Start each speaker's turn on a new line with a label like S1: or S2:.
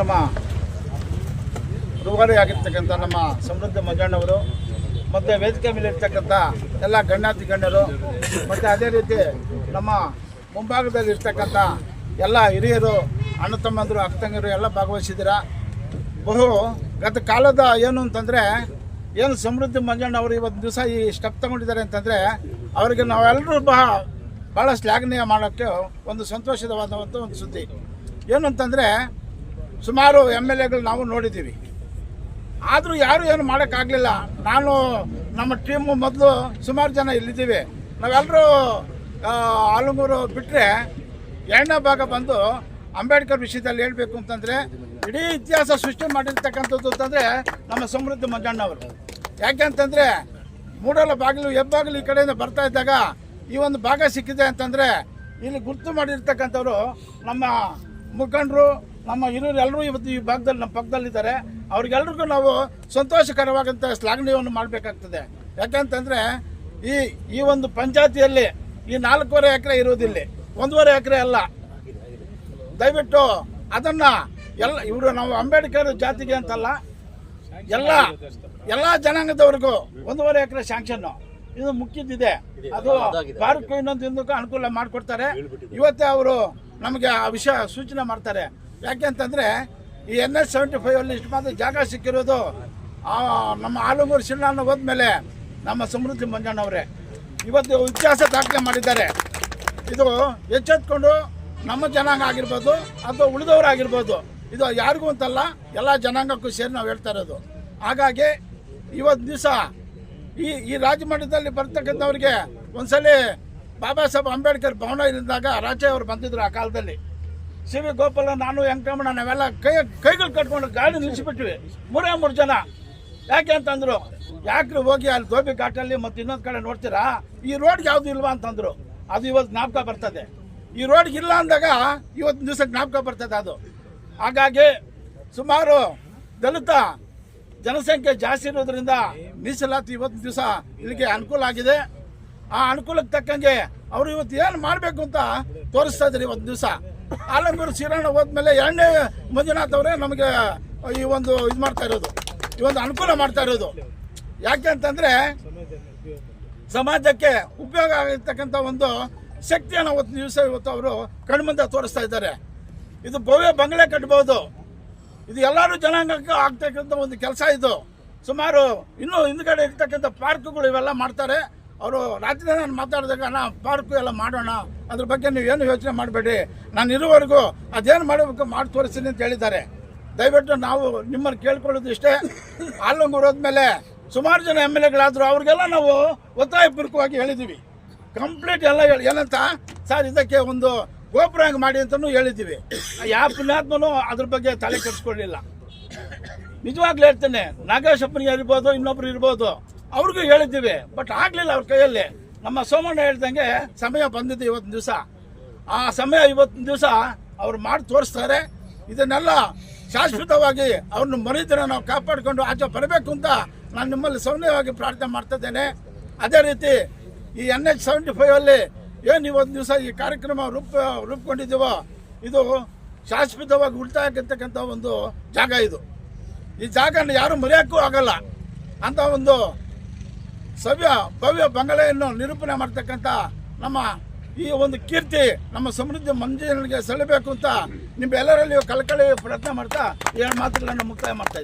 S1: ನಮ್ಮ ರೂವಾರಿಯಾಗಿರ್ತಕ್ಕಂಥ ನಮ್ಮ ಸಮೃದ್ಧ ಮಂಜಣ್ಣವರು ಮತ್ತು ವೇದಿಕೆ ಮೇಲೆ ಇರ್ತಕ್ಕಂಥ ಎಲ್ಲ ಗಣ್ಯಾತಿ ಗಣ್ಯರು ಮತ್ತು ಅದೇ ರೀತಿ ನಮ್ಮ ಮುಂಭಾಗದಲ್ಲಿ ಇರ್ತಕ್ಕಂಥ ಎಲ್ಲ ಹಿರಿಯರು, ಅಣ್ಣ ತಮ್ಮಂದರು, ಅಕ್ಕ ತಂಗಿಯರು ಎಲ್ಲ ಭಾಗವಹಿಸಿದ್ದೀರಾ? ಬಹು ಗತ ಕಾಲದ ಏನು ಅಂತಂದರೆ, ಏನು ಸಮೃದ್ಧಿ ಮಂಜಣ್ಣವರು ಇವತ್ತು ದಿವಸ ಈ ಸ್ಟೆಪ್ ತಗೊಂಡಿದ್ದಾರೆ ಅಂತಂದರೆ, ಅವರಿಗೆ ನಾವೆಲ್ಲರೂ ಬಹ ಭಾಳ ಶ್ಲಾಘನೀಯ ಮಾಡೋಕ್ಕೆ ಒಂದು ಸಂತೋಷದವಾದಂಥ ಒಂದು ಸುದ್ದಿ. ಏನು ಅಂತಂದರೆ ಸುಮಾರು ಎಂ ಎಲ್ ಎಗಳು ನಾವು ನೋಡಿದ್ದೀವಿ. ಆದರೂ ಯಾರು ಏನು ಮಾಡೋಕ್ಕಾಗಲಿಲ್ಲ. ನಾನು, ನಮ್ಮ ಟೀಮು ಮೊದಲು ಸುಮಾರು ಜನ ಇಲ್ಲಿದ್ದೀವಿ. ನಾವೆಲ್ಲರೂ ಆಲಂಗೂರು ಬಿಟ್ಟರೆ ಎರಡನೇ ಭಾಗ ಬಂದು ಅಂಬೇಡ್ಕರ್ ವಿಷಯದಲ್ಲಿ ಹೇಳಬೇಕು ಅಂತಂದರೆ, ಇಡೀ ಇತಿಹಾಸ ಸೃಷ್ಟಿ ಮಾಡಿರ್ತಕ್ಕಂಥದ್ದು ಅಂತಂದರೆ ನಮ್ಮ ಸಮೃದ್ಧಿ ಮಂಜಣ್ಣವರು ಯಾಕೆಂತಂದರೆ ಮೂಡಲ ಬಾಗಿಲು, ಹೆಬ್ಬಾಗಿಲು ಈ ಕಡೆಯಿಂದ ಬರ್ತಾ ಇದ್ದಾಗ ಈ ಒಂದು ಭಾಗ ಸಿಕ್ಕಿದೆ ಅಂತಂದರೆ, ಇಲ್ಲಿ ಗುರುತು ಮಾಡಿರ್ತಕ್ಕಂಥವ್ರು ನಮ್ಮ ಮುಖಂಡರು ನಮ್ಮ ಹಿರಿಯರು ಎಲ್ಲರೂ ಇವತ್ತು ಈ ಭಾಗದಲ್ಲಿ ನಮ್ಮ ಪಕ್ಕದಲ್ಲಿದ್ದಾರೆ. ಅವ್ರಿಗೆಲ್ರಿಗೂ ನಾವು ಸಂತೋಷಕರವಾದಂಥ ಶ್ಲಾಘನೀಯವನ್ನು ಮಾಡಬೇಕಾಗ್ತದೆ. ಯಾಕಂತಂದರೆ ಈ ಈ ಒಂದು ಪಂಚಾಯತಿಯಲ್ಲಿ ಈ ನಾಲ್ಕೂವರೆ ಎಕರೆ ಇರೋದಿಲ್ಲಿ ಒಂದೂವರೆ ಎಕರೆ ಅಲ್ಲ. ದಯವಿಟ್ಟು ಅದನ್ನು ಎಲ್ಲ, ಇವರು ನಾವು ಅಂಬೇಡ್ಕರ್ ಜಾತಿಗೆ ಅಂತಲ್ಲ, ಎಲ್ಲ ಎಲ್ಲ ಜನಾಂಗದವ್ರಿಗೂ ಒಂದೂವರೆ ಎಕರೆ ಶಾಂಕ್ಷನ್ ಇದು ಮುಖ್ಯದಿದೆ. ಅದು ಪಾರ್ಕ್ ಇನ್ನೊಂದು ಇನ್ನೂ ಅನುಕೂಲ ಮಾಡಿಕೊಡ್ತಾರೆ. ಇವತ್ತೇ ಅವರು ನಮಗೆ ಆ ವಿಷಯ ಸೂಚನೆ ಮಾಡ್ತಾರೆ. ಯಾಕೆ ಅಂತಂದ್ರೆ ಈ ಎನ್ ಎಸ್ ಸೆವೆಂಟಿ ಫೈವ್ ಅಲ್ಲಿ ಇಷ್ಟು ಮಾತ್ರ ಜಾಗ ಸಿಕ್ಕಿರೋದು ನಮ್ಮ ಆಲೂಮೂರು ಶಿಲ್ಲಾನ ಹೋದ್ಮೇಲೆ ನಮ್ಮ ಸಮೃದ್ಧಿ ಮಂಜಣ್ಣವರೇ ಇವತ್ತು ಇತಿಹಾಸ ದಾಖಲೆ ಮಾಡಿದ್ದಾರೆ. ಇದು ಎಚ್ಚೆತ್ಕೊಂಡು ನಮ್ಮ ಜನಾಂಗ ಆಗಿರ್ಬೋದು ಅಥವಾ ಉಳಿದವರಾಗಿರ್ಬೋದು ಇದು ಯಾರಿಗೂ ಅಂತಲ್ಲ, ಎಲ್ಲ ಜನಾಂಗಕ್ಕೂ ಸೇರಿ ನಾವು ಹೇಳ್ತಾ ಇರೋದು. ಹಾಗಾಗಿ ಇವತ್ತು ದಿವಸ ಈ ಈ ರಾಜಮಠದಲ್ಲಿ ಬರ್ತಕ್ಕಂಥವ್ರಿಗೆ ಒಂದ್ಸಲಿ ಬಾಬಾ ಸಾಹೇಬ್ ಅಂಬೇಡ್ಕರ್ ಭವನ ಇದ್ದಾಗ ರಾಜ ಅವರು ಬಂದಿದ್ರು ಆ ಕಾಲದಲ್ಲಿ. ಸಿ ವಿ ಗೋಪಾಲ, ನಾನು ವೆಂಕಟರಮಣ, ನಾವೆಲ್ಲ ಕೈ ಕೈಗಳು ಕಟ್ಕೊಂಡು ಗಾಡಿ ನಿಲ್ಲಿಸಿಬಿಟ್ವಿ ಮೂರೇ ಮೂರು ಜನ. ಯಾಕೆ ಅಂತಂದ್ರು, ಯಾಕ್ರಿ ಹೋಗಿ ಅಲ್ಲಿ ಗೋಬಿ ಘಾಟಲ್ಲಿ ಮತ್ತು ಇನ್ನೊಂದು ಕಡೆ ನೋಡ್ತೀರಾ? ಈ ರೋಡ್ಗೆ ಯಾವುದು ಇಲ್ವಾ ಅಂತಂದ್ರು. ಅದು ಇವತ್ತು ಜ್ಞಾಪಕ ಬರ್ತದೆ. ಈ ರೋಡ್ಗೆ ಇಲ್ಲ ಅಂದಾಗ ಇವತ್ತು ದಿವಸ ಜ್ಞಾಪಕ ಬರ್ತದೆ ಅದು. ಹಾಗಾಗಿ ಸುಮಾರು ದಲಿತ ಜನಸಂಖ್ಯೆ ಜಾಸ್ತಿ ಇರೋದ್ರಿಂದ ಮೀಸಲಾತಿ ಇವತ್ತು ದಿವಸ ಇಲ್ಲಿಗೆ ಅನುಕೂಲ ಆಗಿದೆ. ಆ ಅನುಕೂಲಕ್ಕೆ ತಕ್ಕಂಗೆ ಅವರು ಇವತ್ತು ಏನು ಮಾಡಬೇಕು ಅಂತ ತೋರಿಸ್ತಾ ಇದ್ದಾರೆ ಇವತ್ತು ದಿವಸ. ಆಲಂಗೂರು ಶಿರಾಣ ಹೋದ್ಮೇಲೆ ಎರಡನೇ ಮಂಜುನಾಥ್ ಅವರೇ ನಮಗೆ ಈ ಒಂದು ಇದು ಮಾಡ್ತಾ ಇರೋದು. ಈ ಒಂದು ಅನುಕೂಲ ಮಾಡ್ತಾ ಇರೋದು. ಯಾಕೆ ಅಂತಂದ್ರೆ ಸಮಾಜಕ್ಕೆ ಉಪಯೋಗ ಆಗಿರ್ತಕ್ಕಂಥ ಒಂದು ಶಕ್ತಿಯನ್ನು ಅವತ್ತು ದಿವಸ ಇವತ್ತು ಅವರು ಕಣ್ಮುಂದೆ ತೋರಿಸ್ತಾ ಇದ್ದಾರೆ. ಇದು ಭವ್ಯ ಬಂಗಲೆ ಕಟ್ಬೋದು. ಇದು ಎಲ್ಲರೂ ಜನಾಂಗಕ್ಕೆ ಆಗ್ತಕ್ಕಂಥ ಒಂದು ಕೆಲಸ ಇದು. ಸುಮಾರು ಇನ್ನೂ ಹಿಂದ್ಗಡೆ ಇರ್ತಕ್ಕಂಥ ಪಾರ್ಕ್ಗಳು ಇವೆಲ್ಲ ಮಾಡ್ತಾರೆ. ಅವರು ರಾತ್ರಿ ನಾನು ಮಾತಾಡಿದಾಗ ನಾ ಪಾರ್ಕು ಎಲ್ಲ ಮಾಡೋಣ, ಅದ್ರ ಬಗ್ಗೆ ನೀವು ಏನು ಯೋಚನೆ ಮಾಡಬೇಡಿ. ನಾನು ಇರುವವರೆಗೂ ಅದೇನು ಮಾಡಬೇಕು ಮಾಡಿ ತೋರಿಸ್ತೀನಿ ಅಂತ ಹೇಳಿದ್ದಾರೆ. ದಯವಿಟ್ಟು ನಾವು ನಿಮ್ಮನ್ನು ಕೇಳ್ಕೊಳ್ಳೋದು ಇಷ್ಟೇ. ಆಲಂಗೂರು ಹೋದ್ಮೇಲೆ ಸುಮಾರು ಜನ ಎಂ ಎಲ್ ಎಗಳಾದ್ರು ಅವ್ರಿಗೆಲ್ಲ ನಾವು ಒತ್ತಾಯಪೂರ್ವಕವಾಗಿ ಹೇಳಿದ್ದೀವಿ. ಕಂಪ್ಲೀಟ್ ಎಲ್ಲ ಹೇಳಿ, ಏನಂತ? ಸರ್, ಇದಕ್ಕೆ ಒಂದು ಗೋಪುರ ಹಂಗೆ ಮಾಡಿ ಅಂತಲೂ ಹೇಳಿದ್ದೀವಿ. ಯಾವ ಪುಣ್ಯಾತ್ಮನೂ ಅದ್ರ ಬಗ್ಗೆ ತಲೆ ಕೆಡಿಸ್ಕೊಳ್ಳಿಲ್ಲ. ನಿಜವಾಗ್ಲೂ ಹೇಳ್ತೇನೆ, ನಾಗೇಶಪ್ಪನಿಗೆ ಇರ್ಬೋದು, ಇನ್ನೊಬ್ರು ಇರ್ಬೋದು. ಅವ್ರಿಗೂ ಹೇಳಿದ್ದೀವಿ ಬಟ್ ಆಗಲಿಲ್ಲ ಅವ್ರ ಕೈಯಲ್ಲಿ. ನಮ್ಮ ಸೋಮಣ್ಣ ಹೇಳ್ದಂಗೆ ಸಮಯ ಬಂದಿದೆ ಇವತ್ತಿನ ದಿವಸ. ಆ ಸಮಯ ಇವತ್ತಿನ ದಿವಸ ಅವ್ರು ಮಾಡಿ ತೋರಿಸ್ತಾರೆ. ಇದನ್ನೆಲ್ಲ ಶಾಶ್ವತವಾಗಿ ಅವ್ರನ್ನ ಮರಿದ್ರೆ ನಾವು ಕಾಪಾಡಿಕೊಂಡು ಆಚೆ ಬರಬೇಕು ಅಂತ ನಾನು ನಿಮ್ಮಲ್ಲಿ ಸೌಮ್ಯವಾಗಿ ಪ್ರಾರ್ಥನೆ ಮಾಡ್ತಾ ಇದ್ದೇನೆ. ಅದೇ ರೀತಿ ಈ ಎನ್ ಎಚ್ ಸೆವೆಂಟಿ ಫೈವ್ ಅಲ್ಲಿ ಏನು ಇವತ್ತು ದಿವಸ ಈ ಕಾರ್ಯಕ್ರಮ ರೂಪ ರೂಪುಗೊಂಡಿದ್ದೀವೋ ಇದು ಶಾಶ್ವತವಾಗಿ ಉಳಿತಾಯ ಒಂದು ಜಾಗ ಇದು. ಈ ಜಾಗನ ಯಾರು ಮರೆಯೋಕ್ಕೂ ಆಗಲ್ಲ. ಅಂತ ಒಂದು ಸವ್ಯ ಭವ್ಯ ಬಂಗಲೆಯನ್ನು ನಿರೂಪಣೆ ಮಾಡ್ತಕ್ಕಂಥ ನಮ್ಮ ಈ ಒಂದು ಕೀರ್ತಿ, ನಮ್ಮ ಸಮೃದ್ಧಿ ಮಂಜಿನಿಗೆ ಸೆಳಬೇಕು ಅಂತ ನಿಮ್ಮೆಲ್ಲರಲ್ಲಿಯೂ ಕಳಕಳಿ ಪ್ರಯತ್ನ ಮಾಡ್ತಾ ಎರಡು ಮಾತುಗಳನ್ನು ಮುಕ್ತಾಯ ಮಾಡ್ತಾ